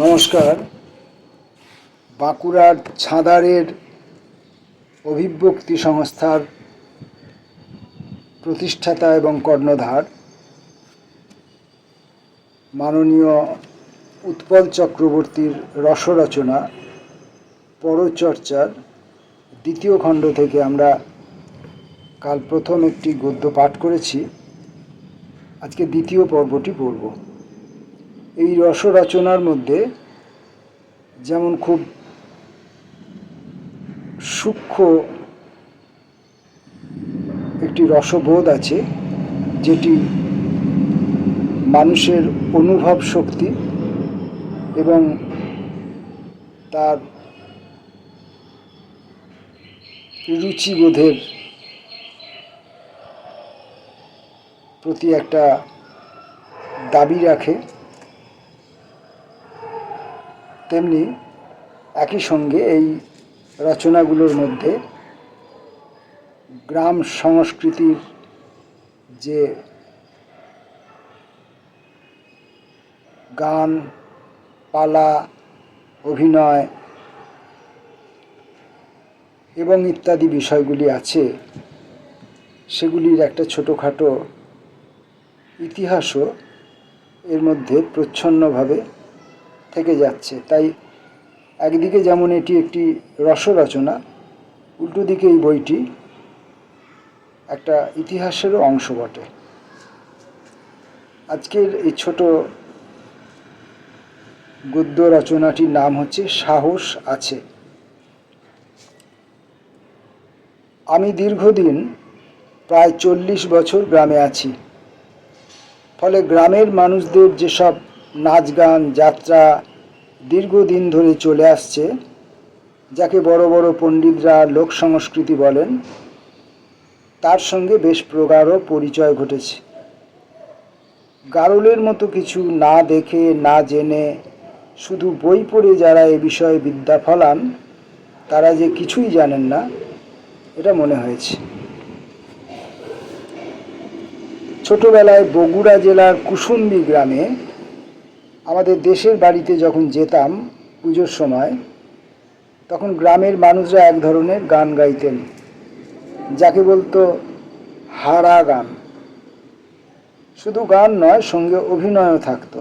নমস্কার। বাঁকুড়ার ছাঁদারের অভিব্যক্তি সংস্থার প্রতিষ্ঠাতা এবং কর্ণধার মাননীয় উৎপল চক্রবর্তীর রসরচনা, পরচর্চার দ্বিতীয় খণ্ড থেকে আমরা কাল প্রথম একটি গদ্য পাঠ করেছি। আজকে দ্বিতীয় পর্বটি পড়ব। এই রসরচনার মধ্যে যেমন খুব সূক্ষ্ম একটি রসবোধ আছে, যেটি মানুষের অনুভব শক্তি এবং তার রুচিবোধের প্রতি একটা দাবি রাখে। তেমনি একই সঙ্গে এই রচনাগুলোর মধ্যে গ্রাম সংস্কৃতির যে গান, পালা, অভিনয় এবং ইত্যাদি বিষয়গুলি আছে, সেগুলির একটা ছোটোখাটো ইতিহাসও এর মধ্যে প্রচ্ছন্নভাবে থেকে যাচ্ছে। তাই একদিকে যেমন এটি একটি রসরচনা, উল্টো দিকে এই বইটি একটা ইতিহাসেরও অংশ বটে। আজকের এই ছোট গদ্য রচনাটির নাম হচ্ছে সাহস আছে আমি দীর্ঘদিন প্রায় চল্লিশ বছর গ্রামে আছি। ফলে গ্রামের মানুষদের যেসব নাচ গান, যাত্রা দীর্ঘদিন ধরে চলে আসছে, যাকে বড় বড় পণ্ডিতরা লোক সংস্কৃতি বলেন। তার সঙ্গে বেশ প্রগাঢ় পরিচয় ঘটেছে। গারলের মতো কিছু না দেখে, না জেনে শুধু বই পড়ে যারা এ বিষয়ে বিদ্যা ফলান, তারা যে কিছুই জানেন না, এটা মনে হয়েছে। ছোটবেলায় বগুড়া জেলার কুসুম্বি গ্রামে আমাদের দেশের বাড়িতে যখন যেতাম পুজোর সময়, তখন গ্রামের মানুষরা এক ধরনের গান গাইতেন, যাকে বলতো হারা গান। শুধু গান নয়, সঙ্গে অভিনয়ও থাকতো।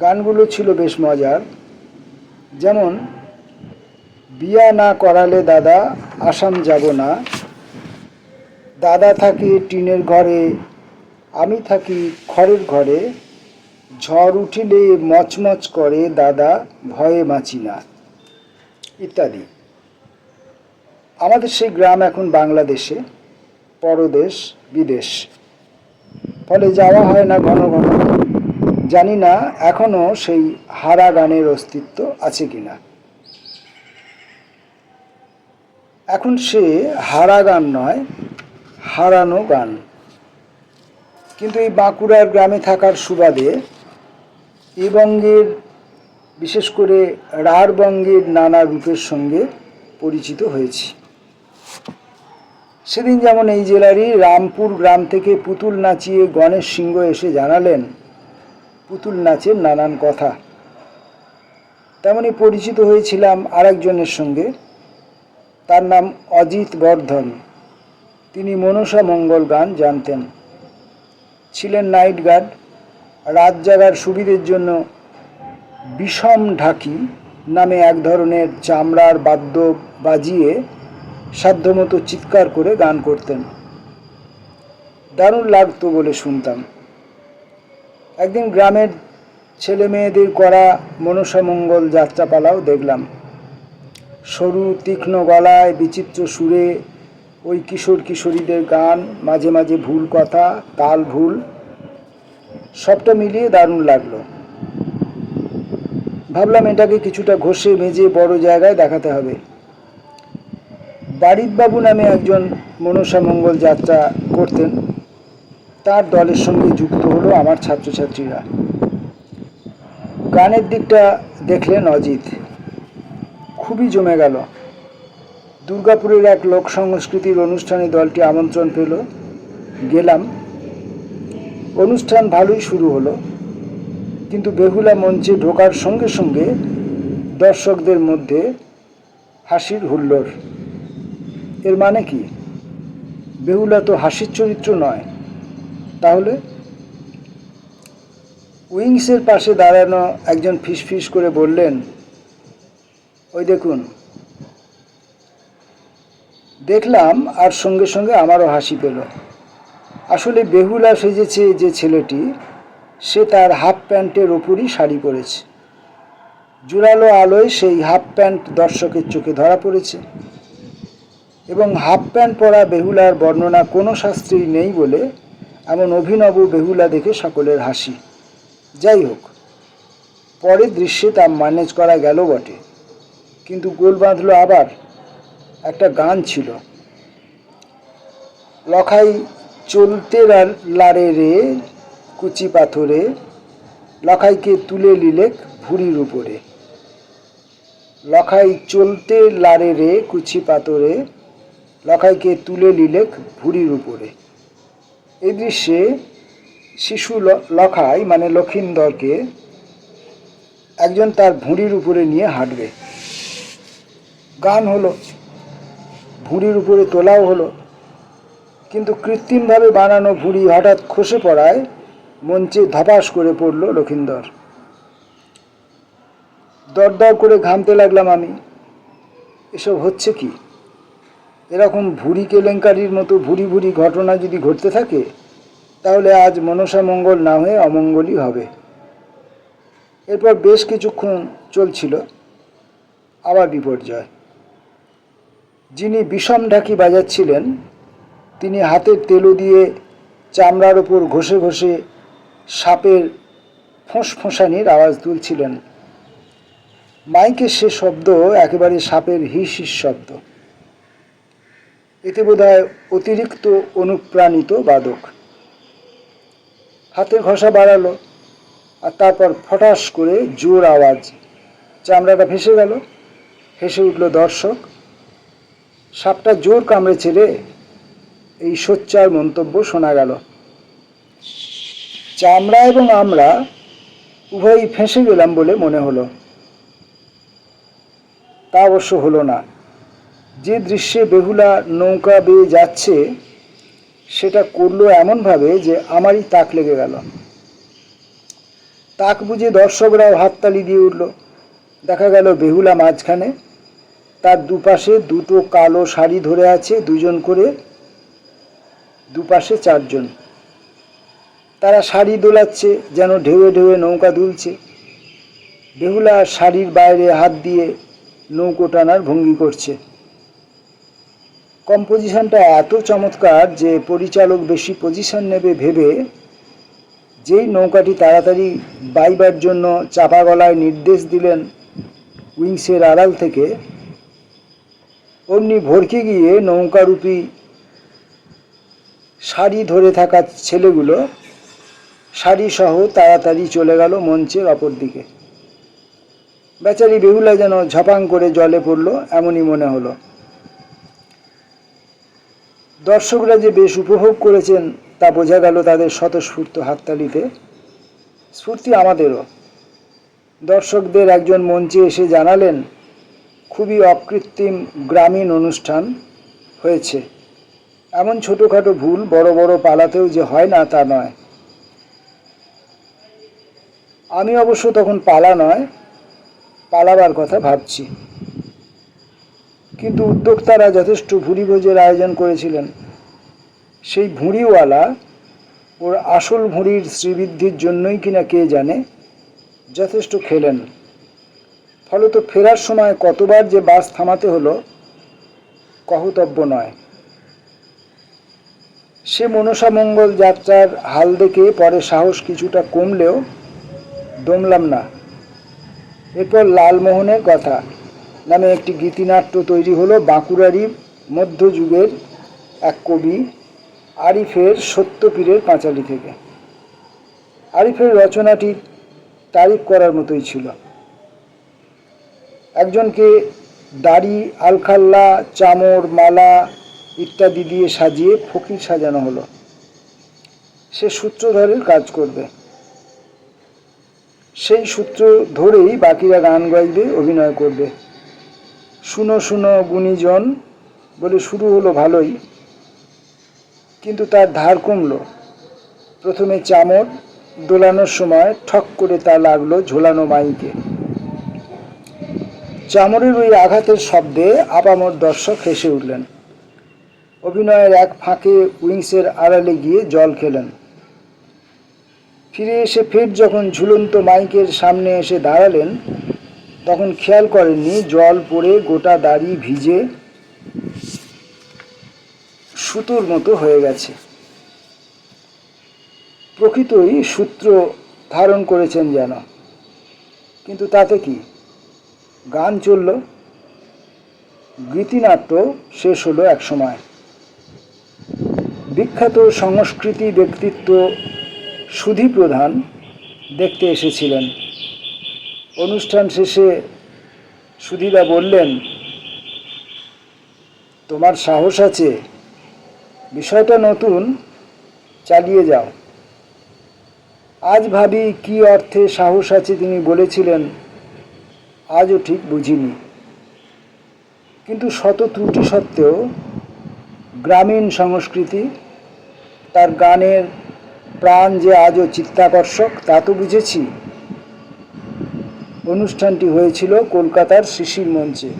গানগুলো ছিল বেশ মজার। যেমন, বিয়া না করালে দাদা আসাম যাব না। দাদা থাকে টিনের ঘরে, আমি থাকি খড়ের ঘরে। ঝড় উঠিলে মচমচ করে, দাদা, ভয়ে বাঁচি না। ইত্যাদি। আমাদের সেই গ্রাম এখন বাংলাদেশে, পরদেশ, বিদেশ। ফলে যাওয়া হয় না ঘন ঘন। জানি না এখনও সেই হারা গানের অস্তিত্ব আছে কিনা। এখন সে হারা গান নয়, হারানো গান। কিন্তু এই বাঁকুড়ার গ্রামে থাকার সুবাদে এ বঙ্গের, বিশেষ করে রাঢ় বঙ্গের নানা রূপের সঙ্গে পরিচিত হয়েছি। সেদিন যেমন এই জেলারই রামপুর গ্রাম থেকে পুতুল নাচিয়ে গণেশ সিংহ এসে জানালেন, পুতুল নাচের নানান কথা। তেমনি পরিচিত হয়েছিলাম আরেকজনের সঙ্গে, তার নাম অজিত বর্ধন। তিনি মনসা মঙ্গল গান জানতেন। ছিলেন নাইট গার্ড রাত জাগার সুবিধের জন্য বিষম ঢাকি নামে এক ধরনের চামড়ার বাদ্য বাজিয়ে সাধ্যমতো চিৎকার করে গান করতেন। দারুণ লাগতো বলে শুনতাম। একদিন গ্রামের ছেলে মেয়েদের করা মনসামঙ্গল যাত্রাপালাও দেখলাম। সরু, তীক্ষ্ণ গলায়, বিচিত্র সুরে ওই কিশোর কিশোরীদের গান, মাঝে মাঝে ভুল কথা, তাল ভুল সবটা মিলিয়ে দারুণ লাগল। ভাবলাম এটাকে কিছুটা ঘষে মেজে বড় জায়গায় দেখাতে হবে। বাড়িতবাবু নামে একজন মনসা মঙ্গল যাত্রা করতেন। তার দলের সঙ্গে যুক্ত হলো আমার ছাত্রছাত্রীরা। গানের দিকটা দেখলেন অজিত। খুবই জমে গেল। দুর্গাপুরের এক লোক সংস্কৃতির অনুষ্ঠানে দলটি আমন্ত্রণ পেল। গেলাম। অনুষ্ঠান ভালোই শুরু হলো। কিন্তু বেহুলা মঞ্চে ঢোকার সঙ্গে সঙ্গে দর্শকদের মধ্যে হাসির হুল্লোড়। এর মানে কি? বেহুলা তো হাসির চরিত্র নয়। তাহলে? উইংসের পাশে দাঁড়ানো একজন ফিসফিস করে বললেন, ওই দেখুন, দেখলাম আর সঙ্গে সঙ্গে আমারও হাসি পেল। আসলে বেহুলা সেজেছে যে ছেলেটি, সে তার হাফ প্যান্টের ওপরই শাড়ি পরেছে। জোরালো আলোয় সেই হাফ প্যান্ট দর্শকের চোখে ধরা পড়েছে এবং হাফ প্যান্ট পরা বেহুলার বর্ণনা কোনো শাস্ত্রেই নেই বলে এমন অভিনব বেহুলা দেখে সকলের হাসি। যাই হোক পরের দৃশ্যে তা ম্যানেজ করা গেল বটে। কিন্তু গোল বাঁধলো আবার। একটা গান ছিল। লখাই চলতে লারে রে, কুচি পাথরে, লখাইকে তুলে লিলেক ভুড়ির উপরে। লখাই চলতে লারে রে, কুচি পাথরে, লখাইকে তুলে লিলেক ভুড়ির উপরে। এই দৃশ্যে শিশু লখাই মানে লক্ষিন্দরকে একজন তার ভুঁড়ির উপরে নিয়ে হাঁটবে। গান হলো, ভুঁড়ির উপরে তোলাও হলো। কিন্তু কৃত্রিমভাবে বানানো ভুঁড়ি হঠাৎ খসে পড়ায় মঞ্চে ধপাস করে পড়ল লক্ষিন্দর। দরদর করে ঘামতে লাগলাম আমি। এসব হচ্ছে কি? এরকম ভুঁড়ি কেলেঙ্কারির মতো ভুঁড়ি ভুঁড়ি ঘটনা যদি ঘটতে থাকে, তাহলে আজ মনসা মঙ্গল না হয়ে অমঙ্গলই হবে। এরপর বেশ কিছুক্ষণ চলছিল, আবার বিপর্যয়। যিনি বিষম ঢাকি বাজাচ্ছিলেন তিনি হাতের তেলো দিয়ে চামড়ার ওপর ঘষে ঘষে সাপের ফোঁস ফোঁসানির আওয়াজ তুলছিলেন। মাইকের সে শব্দ একেবারে সাপের হিস হিস শব্দ। এতে বোধহয় অতিরিক্ত অনুপ্রাণিত বাদক। হাতে ঘষা বাড়ালো আর তারপর ফটাস করে জোর আওয়াজ। চামড়াটা ভেসে গেল হেসে উঠল দর্শক। সাপটা জোর কামড়েছে রে। এই সোচ্চার মন্তব্য শোনা গেল। চামড়া এবং আমরা উভয়ই ফেঁসে গেলাম বলে মনে হলো। তা অবশ্য হলো না। যে দৃশ্যে বেহুলা নৌকা বেয়ে যাচ্ছে, সেটা করল এমনভাবে যে আমারই তাক লেগে গেল। তাক বুঝে দর্শকরাও হাততালি দিয়ে উঠল। দেখা গেল বেহুলা মাঝখানে। তার দুপাশে দুটো কালো শাড়ি ধরে আছে দুজন করে। দুপাশে চারজন। তারা শাড়ি দোলাচ্ছে, যেন ঢেউয়ে ঢেউয়ে নৌকা দুলছে। বেহুলা শাড়ির বাইরে হাত দিয়ে নৌকো টানার ভঙ্গি করছে। কম্পোজিশনটা এত চমৎকার যে পরিচালক বেশি পজিশন নেবে ভেবে যেই নৌকাটি তাড়াতাড়ি বাইবার জন্য চাপা গলায় নির্দেশ দিলেন উইংসের আড়াল থেকে, অমনি ভরকে গিয়ে নৌকারূপী শাড়ি ধরে থাকা ছেলেগুলো শাড়ি সহ তাড়াতাড়ি চলে গেল মঞ্চের অপর দিকে। বেচারি বেহুলা যেন ঝপাং করে জলে পড়ল, এমনই মনে হলো। দর্শকরা যে বেশ উপভোগ করেছেন, তা বোঝা গেল তাদের স্বতঃস্ফূর্ত হাততালিতে। স্ফূর্তি আমাদেরও। দর্শকদের একজন মঞ্চে এসে জানালেন, খুবই অকৃত্রিম গ্রামীণ অনুষ্ঠান হয়েছে। এমন ছোটোখাটো ভুল বড় বড় পালাতেও যে হয় না তা নয়। আমি অবশ্য তখন পালা নয়, পালাবার কথা ভাবছি। কিন্তু উদ্যোক্তারা যথেষ্ট ভুড়ি ভোজের আয়োজন করেছিলেন। সেই ভুঁড়িওয়ালা ওর আসল ভুঁড়ির শ্রীবৃদ্ধির জন্যই কিনা কে জানে, যথেষ্ট খেলেন। ফলত ফেরার সময় কতবার যে বাস থামাতে হলো, কহতব্য নয়। সে মনসা মঙ্গল যাত্রার হাল দেখে পরে সাহস কিছুটা কমলেও দমলাম না। এরপর লালমোহনের কথা। নামে একটি গীতিনাট্য তৈরি হলো বাঁকুড়ারই মধ্যযুগের এক কবি আরিফের সত্যপীরের পাঁচালি থেকে। আরিফের রচনাটি তারিফ করার মতোই ছিল। একজনকে দাড়ি, আলখাল্লা, চামর, মালা ইত্যাদি দিয়ে সাজিয়ে ফকির সাজানো হলো। সে সূত্রধরের কাজ করবে। সেই সূত্র ধরেই বাকিরা গান গাইবে, অভিনয় করবে। শুনো শুনো গুণীজন, বলে শুরু হলো ভালোই। কিন্তু তার ধার কমলো। প্রথমে চামর দোলানোর সময় ঠক করে তা লাগল ঝোলানো মাইকে। চামড়ের ওই আঘাতের শব্দে আপামর দর্শক হেসে উঠলেন। অভিনয়ের এক ফাঁকে উইংসের আড়ালে গিয়ে জল খেলেন। ফিরে এসে ফের যখন ঝুলন্ত মাইকের সামনে এসে দাঁড়ালেন, তখন খেয়াল করেননি জল পড়ে গোটা দাড়ি ভিজে সুতোর মতো হয়ে গেছে। প্রকৃতই সূত্র ধারণ করেছেন যেন। কিন্তু তাতে কি? গান চলল, গীতিনাট্য শেষ হলো এক সময় বিখ্যাত সংস্কৃতি ব্যক্তিত্ব সুধী প্রধান দেখতে এসেছিলেন। অনুষ্ঠান শেষে সুধীরা বললেন, তোমার সাহস আছে, বিষয়টা নতুন, চালিয়ে যাও। আজ ভাবি কি অর্থে সাহস আছে তিনি বলেছিলেন, আজও ঠিক বুঝিনি। কিন্তু শত ত্রুটি সত্ত্বেও গ্রামীণ সংস্কৃতি তার গানের প্রাণ যে আজও চিত্তাকর্ষক তা তো বুঝেছি। অনুষ্ঠানটি হয়েছিল কলকাতার শিশির মঞ্চে।